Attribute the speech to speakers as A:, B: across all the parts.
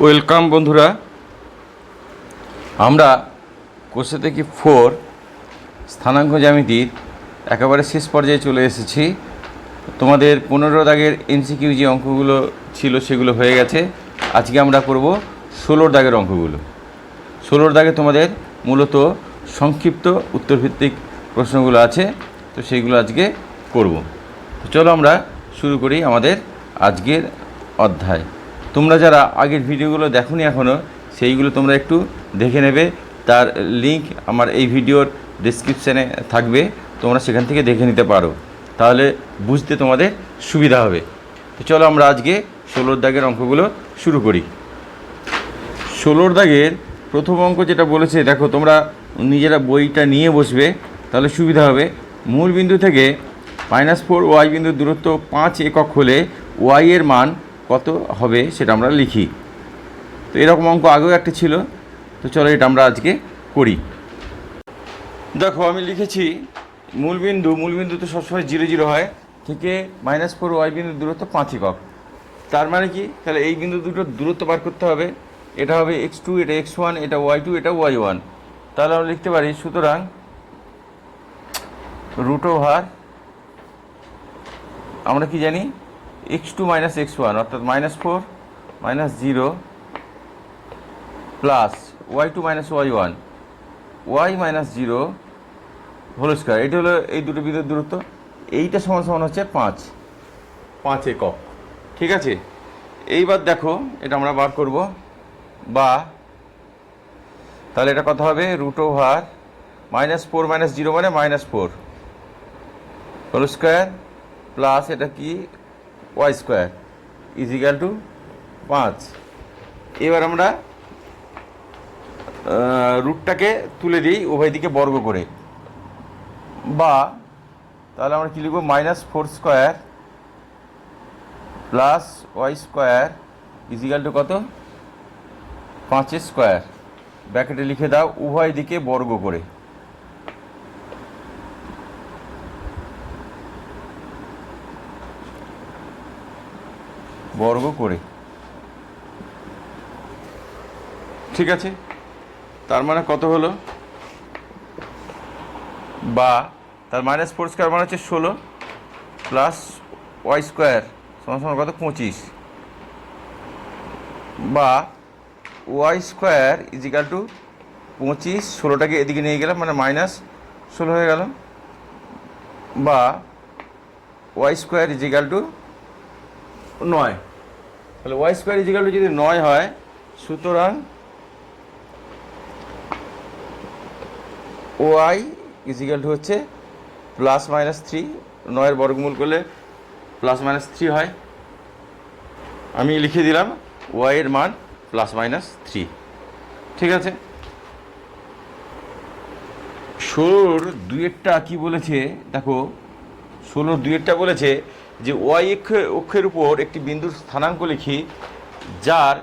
A: Welcome বন্ধুরা। আমরা কোষে থেকে ফোর স্থানাঙ্ক জ্যামিতির একেবারে শেষ পর্যায়ে চলে এসেছি। তোমাদের পনেরো দাগের এনসিকিউ যে অঙ্কগুলো ছিল সেগুলো হয়ে গেছে। আজকে আমরা করব ষোলোর দাগের অঙ্কগুলো। ষোলোর দাগে তোমাদের মূলত সংক্ষিপ্ত উত্তরভিত্তিক প্রশ্নগুলো আছে, তো সেইগুলো আজকে করব। চলো আমরা শুরু করি আমাদের আজকের অধ্যায়। তোমরা যারা আগের ভিডিওগুলো দেখোনি এখনও সেইগুলো তোমরা একটু দেখে নেবে। তার লিংক আমার এই ভিডিওর ডিসক্রিপশানে থাকবে। তোমরা সেখান থেকে দেখে নিতে পারো। তাহলে বুঝতে তোমাদের সুবিধা হবে। তো চলো আমরা আজকে ষোলোর দাগের অঙ্কগুলো শুরু করি। ষোলোর দাগের প্রথম অঙ্ক যেটা বলেছে, দেখো তোমরা নিজেরা বইটা নিয়ে বসবে, তাহলে সুবিধা হবে। মূল বিন্দু থেকে মাইনাস ফোর ওয়াই বিন্দুর দূরত্ব পাঁচ একক হলে ওয়াই এর মান কত হবে সেটা আমরা লিখি। তো এরকম অঙ্ক আগেও একটা ছিল। তো চলো এটা আমরা আজকে করি। দেখো, আমি লিখেছি মূলবিন্দু মূলবিন্দু তো সবসময় জিরো জিরো হয়। থেকে মাইনাস ফোর ওয়াই বিন্দুর দূরত্ব পাঁচ একক। তার মানে কি? তাহলে এই বিন্দু দুটোর দূরত্ব বার করতে হবে। এটা হবে এক্স টু এটা এক্স ওয়ান এটা ওয়াই টু এটা ওয়াই ওয়ান তাহলে আমরা লিখতে পারি, সুতরাং রুট ওভার আমরা কি জানি? X two minus X one অর্থাৎ minus four minus zero plus Y two minus Y one Y minus zero whole square এটা হলো এই দুটো বিন্দুর দূরত্ব। এইটা সমান সমান হচ্ছে পাঁচ। পাঁচ একক। ঠিক আছে? এইবার দেখো, এটা আমরা বার করব। বা, তাহলে এটা কথা হবে? Root over minus four minus zero মানে minus four whole square plus এটা কি? ওয়াই স্কোয়ার ইজিক্যাল টু পাঁচ। এবার আমরা রুটটাকে তুলে দিই উভয় দিকে বর্গ করে। বা, তাহলে আমরা কী লিখব? Minus four square plus Y square equal to কত? পাঁচের স্কোয়ার ব্র্যাকেটে লিখে দাও, উভয় দিকে বর্গ করে। বর্গ করে। ঠিক আছে? তার মানে কত হলো? বা, তার মাইনাস ফোর স্কোয়ার মানে হচ্ছে ষোলো প্লাস ওয়াই স্কোয়ার সমান সমান কত? পঁচিশ। বা ওয়াই স্কোয়ার ইজিক্যাল টু পঁচিশ, ষোলোটাকে এদিকে নিয়ে গেলাম মানে মাইনাস ষোলো হয়ে গেল। বা ওয়াই স্কোয়ার ইজিক্যাল টু নয়। তাহলে ওয়াই স্কোয়ার ইজিক্যাল টু যদি নয় হয়, সুতরাং ওয়াই ইজিক্যাল টু হচ্ছে প্লাস মাইনাস থ্রি নয়ের বর্গমূল করলে প্লাস মাইনাস থ্রি হয়। আমি লিখে দিলাম ওয়াইয়ের মান প্লাস মাইনাস থ্রি ঠিক আছে? ষোলোর দুয়েরটা কি বলেছে? দেখো, ষোলোর দুয়েরটা বলেছে যে ওয়াই অক্ষের উপর একটি বিন্দুর স্থানাঙ্ক লিখি, যার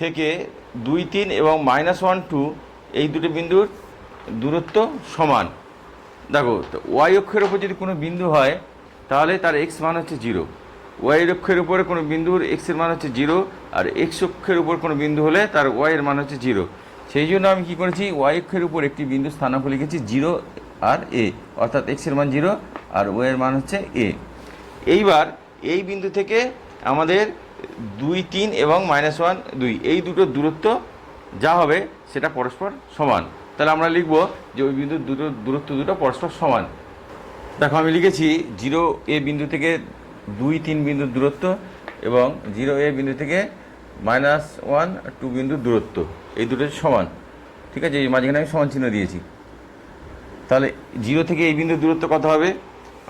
A: থেকে দুই তিন এবং মাইনাস ওয়ান টু এই দুটি বিন্দুর দূরত্ব সমান। দেখো ওয়াই অক্ষের উপর যদি কোনো বিন্দু হয়, তাহলে তার এক্স মান হচ্ছে জিরো। ওয়াই অক্ষের উপরে কোনো বিন্দুর এক্সের মান হচ্ছে জিরো, আর এক্স অক্ষের উপর কোনো বিন্দু হলে তার ওয়াই এর মান হচ্ছে জিরো। সেই জন্য আমি কী করেছি, ওয়াই অক্ষের উপর একটি বিন্দু স্থানাঙ্ক লিখেছি জিরো আর এ, অর্থাৎ এক্সের মান জিরো আর ওয়াই এর মান হচ্ছে এ। এইবার এই বিন্দু থেকে আমাদের দুই, তিন এবং মাইনাস ওয়ান দুই। এই দুটো দূরত্ব যা হবে সেটা পরস্পর সমান। তাহলে আমরা লিখব যে ওই বিন্দুর দুটো দূরত্ব দুটো পরস্পর সমান। দেখো, আমি লিখেছি জিরো এ বিন্দু থেকে দুই, তিন বিন্দুর দূরত্ব এবং জিরো এ বিন্দু থেকে মাইনাস ওয়ান টু বিন্দুর দূরত্ব। এই দুটো সমান। ঠিক আছে? এই মাঝখানে আমি সমান চিহ্ন দিয়েছি। তাহলে জিরো থেকে এই বিন্দুর দূরত্ব কত হবে?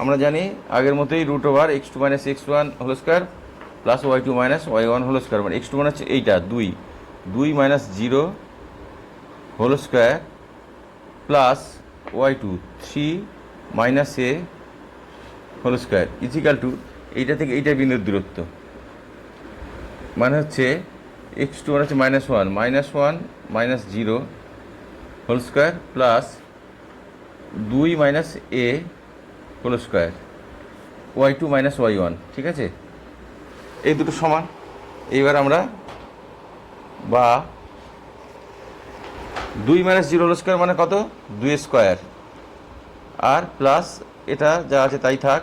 A: আমরা জানি আগের মতোই root over X two minus X one whole square plus Y two minus Y one whole square মানে এক্স টু মানে হচ্ছে এইটা, দুই। দুই minus zero whole square plus Y two three minus A whole square equal to এইটা থেকে এইটা বিন্দুর দূরত্ব। মানে হচ্ছে এক্স টু মানে হচ্ছে minus one minus one minus zero whole square plus দুই minus A whole square Y two minus Y one ঠিক আছে? এই দুটো সমান। এইবার আমরা বা দুই মাইনাস জিরো হোল স্কোয়ার মানে কত? দুই স্কোয়ার আর প্লাস এটা যা আছে তাই থাক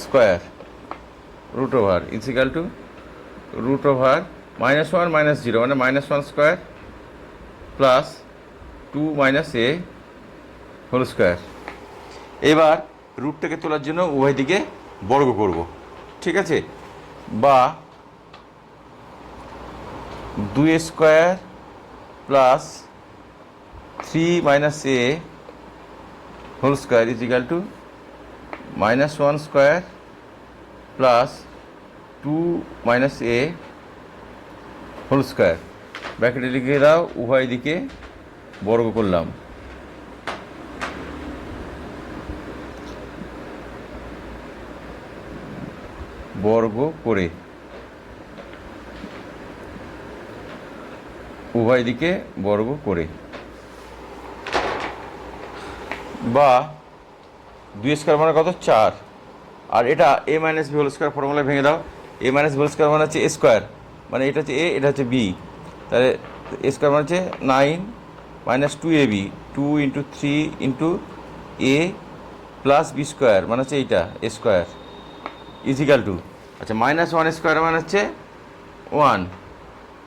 A: square root over equal to root over minus one minus zero মানে minus one square plus two minus A whole square এবার রুটটাকে তোলার জন্য উভয় দিকে বর্গ করব। ঠিক আছে? বা দুই square plus three minus A whole square is equal to minus one square plus two minus A whole square. ব্র্যাকেটে লিখে দাও, উভয় দিকে বর্গ করলাম। বর্গ করে উভয় দিকে বর্গ করে বা দুই স্কোয়ার মানে কত? চার। আর এটা A minus B whole square ফর্মুলায় ভেঙে দাও। A minus B whole square মানে হচ্ছে এ স্কোয়ার মানে এটা হচ্ছে এ এটা হচ্ছে বি তাহলে এ স্কোয়ার মানে হচ্ছে nine minus two A B two into three into A plus B square মানে হচ্ছে এইটা এ স্কোয়ার ইজিক্যাল টু আচ্ছা মাইনাস ওয়ান স্কোয়ার মানে হচ্ছে ওয়ান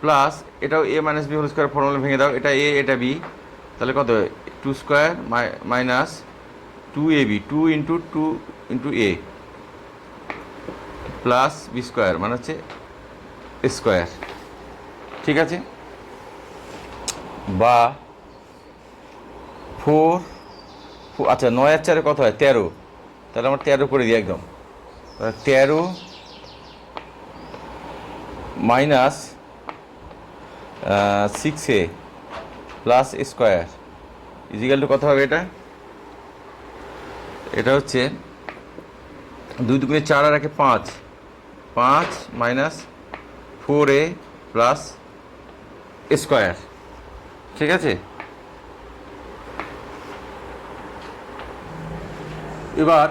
A: প্লাস এটাও A minus B whole square formula ভেঙে দাও। এটা এ এটা বি তাহলে কত two square minus two A B two into two into A plus B square মানে হচ্ছে স্কোয়ার ঠিক আছে? বা ফোর আচ্ছা নয় আর চারে কত হয়? তেরো। তাহলে আমার তেরো করে দিই একদম। তেরো minus six A plus square equal to কত হবে এটা? এটা হচ্ছে দুই দুগুণে চার আর একে পাঁচ। পাঁচ minus four A plus square ঠিক আছে? এবার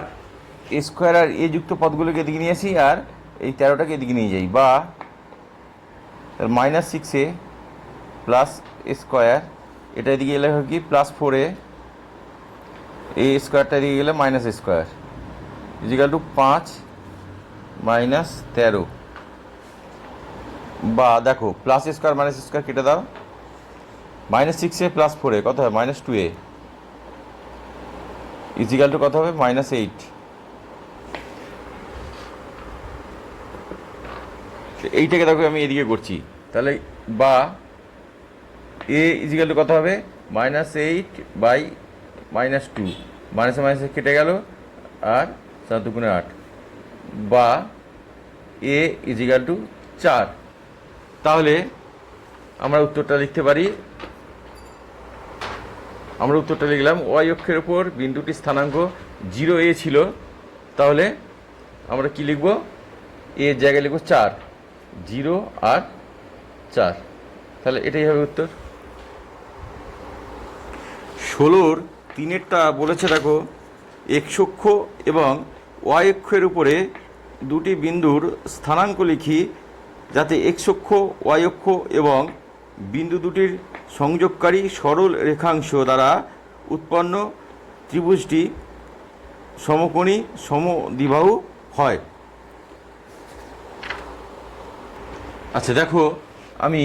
A: স্কোয়ার আর এ যুক্ত পদগুলোকে এদিকে নিয়ে আসি আর এই তেরোটাকে এদিকে নিয়ে যাই। বা minus six A plus square এটা এদিকে এলে হয় কি? প্লাস ফোর এ এই স্কোয়ারটা এদিকে গেলে মাইনাস স্কোয়ার ইজিক্যাল টু পাঁচ মাইনাস তেরো। বা দেখো প্লাস স্কোয়ার মাইনাস স্কোয়ার কেটে দাও। Minus six A plus four কত হবে minus two A. Equal to কত হবে? মাইনাস এইট এইটাকে দেখো আমি এদিকে করছি। তাহলে বা এ ইজিক্যাল টু কত হবে? Minus eight by minus two মাইনাসে মাইনাসে কেটে গেল, আর সাত আট। বা এ ইজিক্যাল টু চার। তাহলে আমরা উত্তরটা লিখতে পারি। আমরা উত্তরটা লিখলাম ওয়াই অক্ষের ওপর বিন্দুটি স্থানাঙ্ক জিরো এ ছিল। তাহলে আমরা কি লিখব? এর জায়গায় লিখব চার। জিরো আর চার। তাহলে এটাই হবে উত্তর। ষোলোর তিনেরটা বলেছে দেখো এক্স অক্ষ এবং অক্ষের উপরে দুটি বিন্দুর স্থানাঙ্ক লিখি, যাতে এক্স অক্ষ এবং বিন্দু দুটির সংযোগকারী সরল রেখাংশ দ্বারা উৎপন্ন ত্রিভুজটি সমকোণী সমদ্বিবাহু হয়। আচ্ছা দেখো, আমি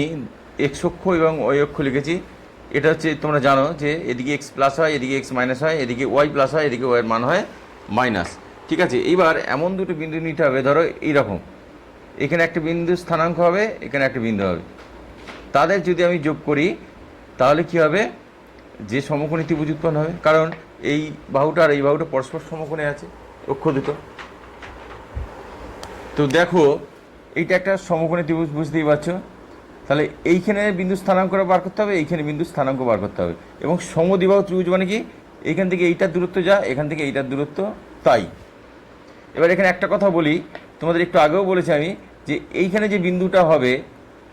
A: এক্স অক্ষ এবং অক্ষ লিখেছি। এটা হচ্ছে, তোমরা জানো যে এদিকে এক্স প্লাস হয়, এদিকে এক্স মাইনাস হয়, এদিকে ওয়াই প্লাস হয়, এদিকে ওয়াইয়ের মান হয় মাইনাস ঠিক আছে এইবার এমন দুটো বিন্দু নিতে হবে, ধরো এইরকম। এখানে একটা বিন্দু স্থানাঙ্ক হবে, এখানে একটা বিন্দু হবে। তাদের যদি আমি যোগ করি, তাহলে কি হবে? যে সমকোণী ত্রিভুজ উৎপন্ন হবে। কারণ এই বাহুটা আর এই বাহুটা পরস্পর সমকোণে আছে, অক্ষ দুটো। তো দেখো এইটা একটা সমকোণী ত্রিভুজ, বুঝতেই পারছ? তাহলে এইখানে বিন্দু স্থানাঙ্ক বার করতে হবে, এইখানে বিন্দু স্থানাঙ্ক বার করতে হবে। এবং সমদ্বিবাহু ত্রিভুজ মানে কি? এইখান থেকে এইটার দূরত্ব যা, এখান থেকে এইটার দূরত্ব তাই। এবার এখানে একটা কথা বলি, তোমাদের একটু আগেও বলেছি আমি, যে এইখানে যে বিন্দুটা হবে,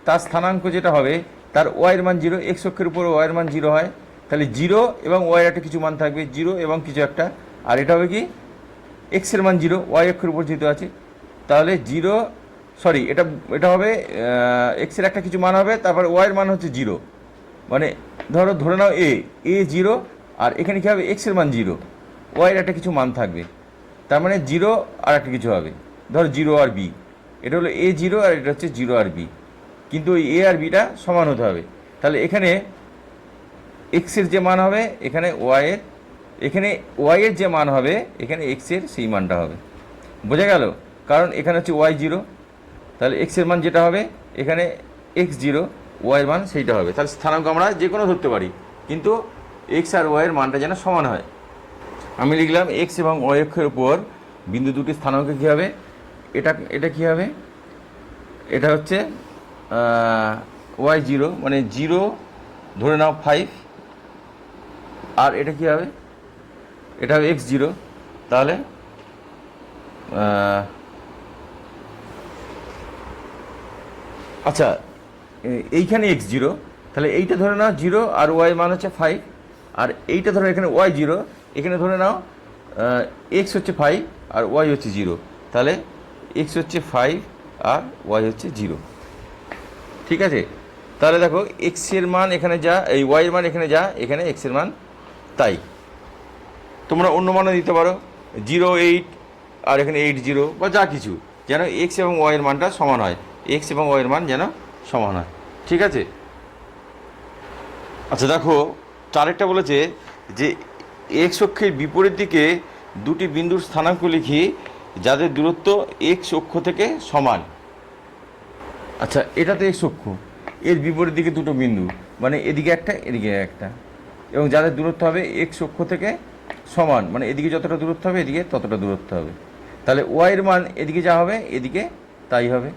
A: তার স্থানাঙ্ক যেটা হবে, তার ওয়াইয়ের মান জিরো এক্স অক্ষের উপর ওয়াইয়ের মান জিরো হয়। তাহলে জিরো এবং ওয়াইয়ের একটা কিছু মান থাকবে জিরো এবং কিছু একটা। আর এটা হবে কি? এক্সের মান জিরো ওয়াই অক্ষের উপর যেহেতু আছে, তাহলে জিরো সরি, এটা এটা হবে এক্সের একটা কিছু মান হবে, তারপর ওয়াইয়ের মান হচ্ছে জিরো মানে ধরো, ধরে নাও এ এ জিরো আর এখানে কী হবে? এক্সের মান জিরো ওয়াইয়ের একটা কিছু মান থাকবে। তার মানে জিরো আর একটা কিছু হবে। ধরো জিরো আর বি এটা হলো এ জিরো আর এটা হচ্ছে জিরো আর বি কিন্তু ওই এ আর বিটা সমান হতে হবে। তাহলে এখানে এক্সের যে মান হবে, এখানে ওয়াইয়ের এখানে ওয়াইয়ের যে মান হবে, এখানে এক্সের সেই মানটা হবে। বোঝা গেল? কারণ এখানে হচ্ছে ওয়াই জিরো তাহলে এক্সের মান যেটা হবে, এখানে এক্স জিরো ওয়াইয়ের মান সেইটা হবে। তাহলে স্থানাঙ্ক আমরা যে কোনো ধরতে পারি, কিন্তু এক্স আর ওয়াইয়ের মানটা যেন সমান হয়। আমি লিখলাম এক্স এবং ওয়াই অক্ষের উপর বিন্দু দুটি স্থানাঙ্ক কী হবে? এটা এটা কী হবে? এটা হচ্ছে ওয়াই জিরো মানে জিরো ধরে নাও ফাইভ আর এটা কী হবে? এটা হবে এক্স জিরো তাহলে আচ্ছা এইখানে এক্স জিরো তাহলে এইটা ধরে নাও জিরো আর ওয়াই মান হচ্ছে ফাইভ আর এইটা ধরে এখানে ওয়াই জিরো এখানে ধরে নাও এক্স হচ্ছে ফাইভ আর ওয়াই হচ্ছে জিরো তাহলে এক্স হচ্ছে ফাইভ আর ওয়াই হচ্ছে জিরো ঠিক আছে? তাহলে দেখো এক্সের মান এখানে যা, এই ওয়াইয়ের মান এখানে যা, এখানে এক্সের মান তাই। তোমরা অন্য মানও দিতে পারো জিরো এইট আর এখানে এইট জিরো বা যা কিছু, যেন এক্স এবং ওয়াইয়ের মানটা সমান হয়। এক্স এবং ওয়াইয়ের মান যেন সমান হয়। ঠিক আছে? আচ্ছা দেখো, চারেরটা বলেছে যে এক্স অক্ষের বিপরীত দিকে দুটি বিন্দুর স্থানাঙ্ক লিখি যাদের দূরত্ব এক্স অক্ষ থেকে সমান। আচ্ছা এটা তো এক্স অক্ষ, এর বিপরীত দিকে দুটো বিন্দু মানে এদিকে একটা এদিকে একটা। এবং যাদের দূরত্ব হবে এক্স অক্ষ থেকে সমান মানে এদিকে যতটা দূরত্ব হবে, এদিকে ততটা দূরত্ব হবে। তাহলে ওয়াইয়ের মান এদিকে যা হবে, এদিকে তাই হবে।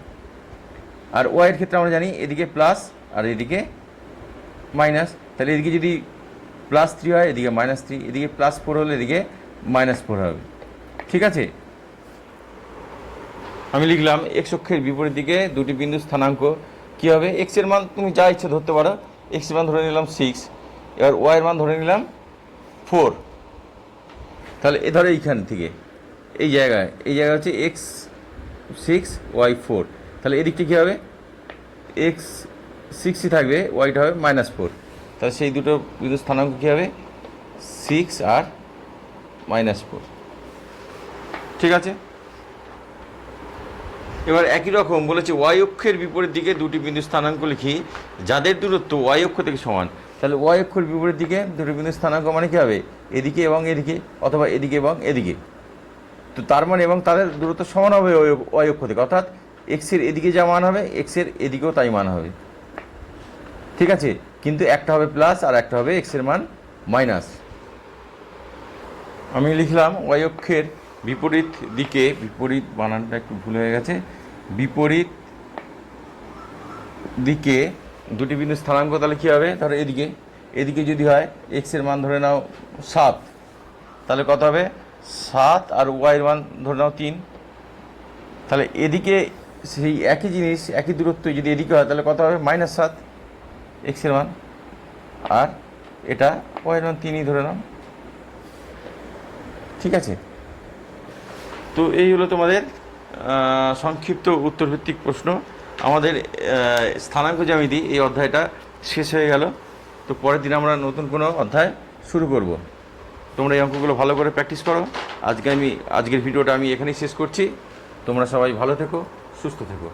A: আর ওয়াইয়ের ক্ষেত্রে আমরা জানি এদিকে প্লাস আর এদিকে মাইনাস তাহলে এদিকে যদি প্লাস থ্রি হয়, এদিকে মাইনাস থ্রি এদিকে প্লাস ফোর হলে এদিকে মাইনাস ফোর হবে। ঠিক আছে? আমি লিখলাম এক্স অক্ষের বিপরীত দিকে দুটি বিন্দু স্থানাঙ্ক। কী হবে? এক্সের মান তুমি যা ইচ্ছে ধরতে পারো। এক্সের মান ধরে নিলাম সিক্স এবার ওয়াই এর মান ধরে নিলাম ফোর তাহলে এ ধরো এইখান থেকে। এই জায়গায়। এই জায়গা হচ্ছে এক্স সিক্স ওয়াই ফোর তাহলে এদিকটা কী হবে? এক্স সিক্সই থাকবে ওয়াইটা হবে মাইনাস ফোর তাহলে সেই দুটো বিন্দু স্থানাঙ্ক কী হবে? সিক্স আর মাইনাস ফোর ঠিক আছে? এবার একই রকম বলেছে ওয়াই অক্ষের বিপরীত দিকে দুটি বিন্দু স্থানাঙ্ক লিখি, যাদের দূরত্ব ওয়াই অক্ষ থেকে সমান। তাহলে ওয়াই অক্ষের বিপরীত দিকে দুটি বিন্দু স্থানাঙ্ক মানে কী হবে? এদিকে এবং এদিকে, অথবা এদিকে এবং এদিকে। তো তার মানে এবং তাদের দূরত্ব সমান হবে ওয়াই অক্ষ থেকে, অর্থাৎ এক্সের এদিকে যা মান হবে এক্সের এদিকেও তাই মান হবে। ঠিক আছে? কিন্তু একটা হবে প্লাস আর একটা হবে এক্সের মান মাইনাস আমি লিখলাম ওয়াই অক্ষের বিপরীত দিকে, বিপরীত বানানটা একটু ভুল হয়ে গেছে, বিপরীত দিকে দুটি বিন্দু স্থানাঙ্ক তাহলে কী হবে? ধরো এদিকে। এদিকে যদি হয় এক্সের মান ধরে নাও সাত, তাহলে কত হবে? সাত আর ওয়াইয়ের মান ধরে নাও তিন। তাহলে এদিকে সেই একই জিনিস, একই দূরত্ব যদি এদিকে হয়, তাহলে কত হবে? মাইনাস সাত এক্সের মান। আর এটা ওয়াইয়ের মান তিনই ধরে নাও। ঠিক আছে? তো এই হলো তোমাদের সংক্ষিপ্ত উত্তরভিত্তিক প্রশ্ন। আমাদের স্থানাঙ্ক জ্যামিতি, এই অধ্যায়টা শেষ হয়ে গেল। তো পরের দিন আমরা নতুন কোনো অধ্যায় শুরু করব। তোমরা এই অঙ্কগুলো ভালো করে প্র্যাকটিস করো। আজকে আমি, আজকের ভিডিওটা আমি এখানেই শেষ করছি। তোমরা সবাই ভালো থেকো। সুস্থ থেকো